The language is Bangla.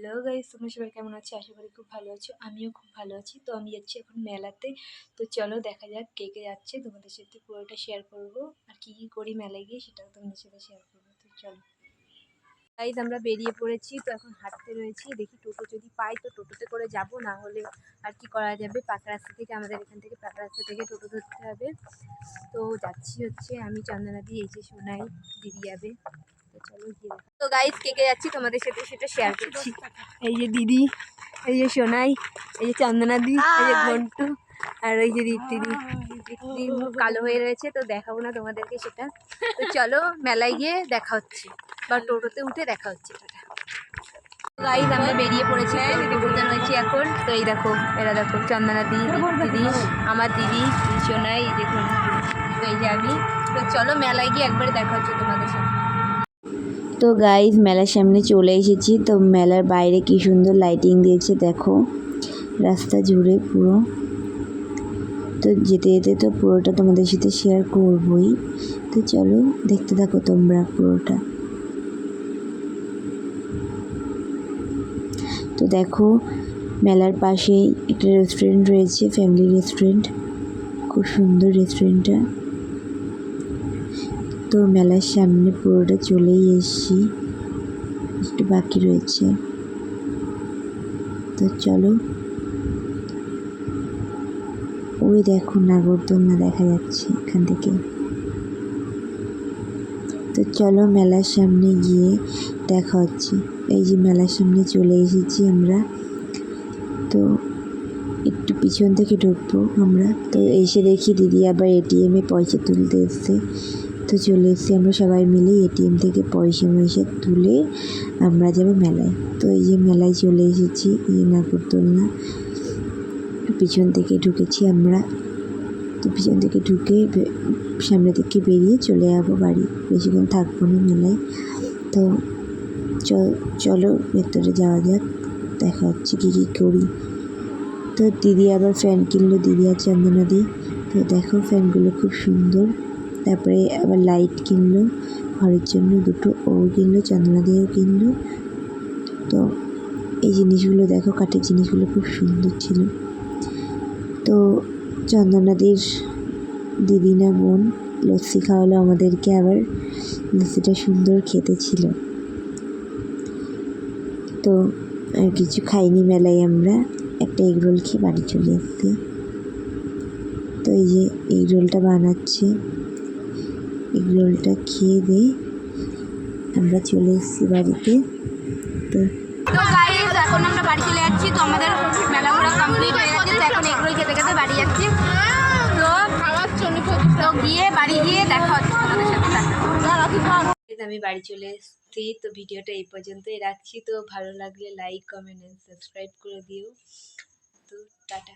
হ্যালো গাইস, তোমরা সবাই কেমন আছো? আশা করি খুব ভালো আছো, আমিও খুব ভালো আছি। তো আমি যাচ্ছি এখন মেলাতে। তো চলো দেখা যাক কে কে যাচ্ছে, তোমাদের সাথে পুরোটা শেয়ার করব। আর কি কি করি মেলায় গিয়ে সেটাও তোমাদের সাথে শেয়ার করব। তো চলো। গাইজ আমরা বেরিয়ে পড়েছি, তো এখন হাঁটতে রয়েছি। দেখি টোটো যদি পাই তো টোটোতে করে যাব, না হলে আর কি করা যাবে? পাকা রাস্তা থেকে আমাদের এখান থেকে পাকা রাস্তা থেকে টোটো ধরতে হবে। তো যাচ্ছি হচ্ছে আমি, চন্দনাদি, এই যে শোনাই দিদি যাবে। তো গাইজ কে কে যাচ্ছি তোমাদের সাথে সেটা শেয়ার করছি। এই যে দিদি এই যে সোনাই এই যে চন্দনাদি এই যে ঘন্টু আর ওই যে দীপ্তিদি মুখ কালো হয়ে রয়েছে তো দেখাবো না তোমাদেরকে সেটা। তো চলো মেলায় গিয়ে দেখা হচ্ছে বা টোটোতে উঠে দেখা হচ্ছে গাইজ আমরা বেরিয়ে পড়েছি দিদি ঘুরতে রয়েছি এখন। তো এই দেখো এরা দেখো চন্দনাদি দিদি আমার দিদি সোনাই এই দেখুন তো এই যে আমি। তো চলো মেলায় গিয়ে একবারে দেখা হচ্ছে তোমাদের সাথে। তো গাইজ মেলার সামনে চলে এসেছি। তো মেলার বাইরে কি সুন্দর লাইটিং দিয়েছে দেখো। রাস্তা জুড়ে পুরো। তো যেতে যেতে তো পুরোটা তোমাদের সাথে শেয়ার করবই। তো চলো, দেখতে থাকো তোমরা পুরোটা। তো দেখো, মেলার পাশেই একটা রেস্টুরেন্ট রয়েছে ফ্যামিলি রেস্টুরেন্ট খুব সুন্দর রেস্টুরেন্টটা তো মেলার সামনে পুরোটা চলেই এসেছি। একটু বাকি রয়েছে। তো চলো। ওই দেখো নাগরদোলনা দেখা যাচ্ছে এখান থেকে। তো চলো মেলার সামনে গিয়ে দেখা হচ্ছে। এই যে মেলার সামনে চলে এসেছি আমরা। তো একটু পিছন থেকে ঢুকবো আমরা। তো এসে দেখি দিদি আবার এটিএমে পয়সা তুলতে এসছে। তো চলে এসেছি আমরা সবাই মিলে এটিএম থেকে পয়সা ময়সা তুলে আমরা যাব মেলায়। তো এই যে মেলায় চলে এসেছি এই যে নাগরদোলনা পিছন থেকে ঢুকেছি আমরা। তো পিছন থেকে ঢুকে সামনে থেকে বেরিয়ে চলে যাব বাড়ি। বেশিক্ষণ থাকব না মেলায়। তো চলো ভেতরে যাওয়া যাক, দেখা হচ্ছে কী কী করি। তো দিদি আবার ফ্যান কিনলো, দিদি আর চন্দনাদি তো দেখো ফ্যানগুলো খুব সুন্দর। তারপরে আবার লাইট কিনলো। ঘরের জন্য দুটো ও কিনলো চন্দনাদিও কিনলো। তো এই জিনিসগুলো দেখো, কাঠের জিনিসগুলো খুব সুন্দর ছিল। তো চন্দনাদির দিদি না বোন লস্যি খাওয়ালো আমাদেরকে আবার। লস্যিটা সুন্দর খেতে ছিল। তো আর কিছু খাইনি মেলায় আমরা। একটা এগ রোল খেয়ে বাড়ি চলে এসেছি। তো এই যে এগ রোলটা বানাচ্ছে। এগ রোলটা খেয়ে দিয়ে আমরা চলে এসেছি বাড়িতে। তো এখন আমরা বাড়ি চলে যাচ্ছি। তো আমাদের মেলা ঘোরা কমপ্লিট হয়ে গেছে। তো এখন এগরোল খেতে খেতে বাড়ি যাচ্ছি। তো তো গিয়ে বাড়ি গিয়ে দেখা হচ্ছে আমি বাড়ি চলে এসেছি। তো ভিডিওটা এই পর্যন্তই রাখছি। তো ভালো লাগলে লাইক কমেন্ট সাবস্ক্রাইব করে দিও। তো টাটা।